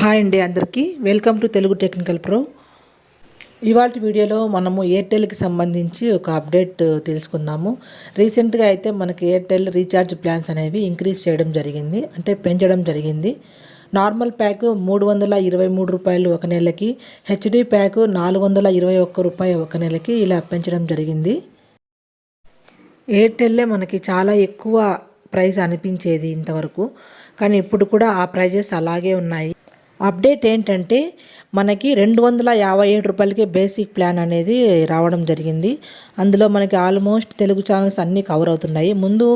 Hi అండి అందరికీ. Welcome to Telugu technical pro. ఇవాళ వీడియోలో మనము ఎయిర్టెల్కి సంబంధించి ఒక అప్డేట్ తెలుసుకుందాము. రీసెంట్గా అయితే మనకి ఎయిర్టెల్ రీఛార్జ్ ప్లాన్స్ అనేవి ఇంక్రీజ్ చేయడం జరిగింది. అంటే పెంచడం జరిగింది. నార్మల్ ప్యాక్ మూడు వందల ఇరవై మూడు రూపాయలు ఒక నెలకి హెచ్డి ప్యాక్ నాలుగు వందల ఇరవై ఒక్క రూపాయి ఒక నెలకి ఇలా పెంచడం జరిగింది. ఎయిర్టెల్లే మనకి చాలా ఎక్కువ ప్రైస్ అనిపించేది ఇంతవరకు. కానీ ఇప్పుడు కూడా ఆ ప్రైజెస్ అలాగే ఉన్నాయి. అప్డేట్ ఏంటంటే మనకి రెండు వందల యాభై ఏడు రూపాయలకి బేసిక్ ప్లాన్ అనేది రావడం జరిగింది. అందులో మనకి ఆల్మోస్ట్ తెలుగు ఛానల్స్ అన్నీ కవర్ అవుతున్నాయి. ముందు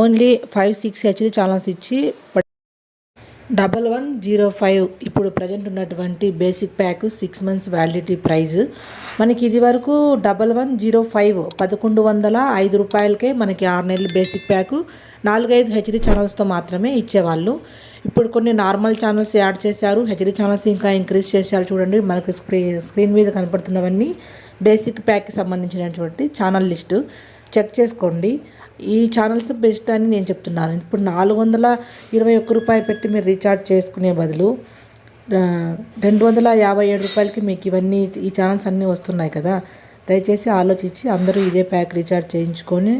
only five six HD channels ఇచ్చి డబల్ వన్ జీరో ఫైవ్ ఇప్పుడు ప్రజెంట్ ఉన్నటువంటి basic pack six months validity price మనకి ఇది వరకు డబల్ వన్ జీరో ఫైవ్ పదకొండు వందల ఐదు రూపాయలకే మనకి ఆరు నెలలు బేసిక్ ప్యాక్ నాలుగైదు హెచ్డి ఛానల్స్తో మాత్రమే ఇచ్చేవాళ్ళు. ఇప్పుడు కొన్ని నార్మల్ ఛానల్స్ యాడ్ చేశారు. హెచ్డి ఛానల్స్ ఇంకా ఇంక్రీజ్ చేశారు చూడండి. మనకి స్క్రీన్ స్క్రీన్ మీద కనపడుతున్నవన్నీ బేసిక్ ప్యాక్కి సంబంధించినటువంటి ఛానల్ లిస్టు చెక్ చేసుకోండి. ఈ ఛానల్స్ బెస్ట్ అని నేను చెప్తున్నాను. ఇప్పుడు నాలుగు వందల ఇరవై ఒక్క రూపాయి పెట్టి మీరు రీఛార్జ్ చేసుకునే బదులు రెండు వందల యాభై ఏడు రూపాయలకి మీకు ఇవన్నీ ఈ ఛానల్స్ అన్నీ వస్తున్నాయి కదా. దయచేసి ఆలోచించి అందరూ ఇదే ప్యాక్ రీఛార్జ్ చేయించుకొని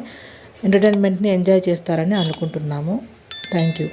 ఎంటర్టైన్మెంట్ని ఎంజాయ్ చేస్తారని అనుకుంటున్నాము. Thank you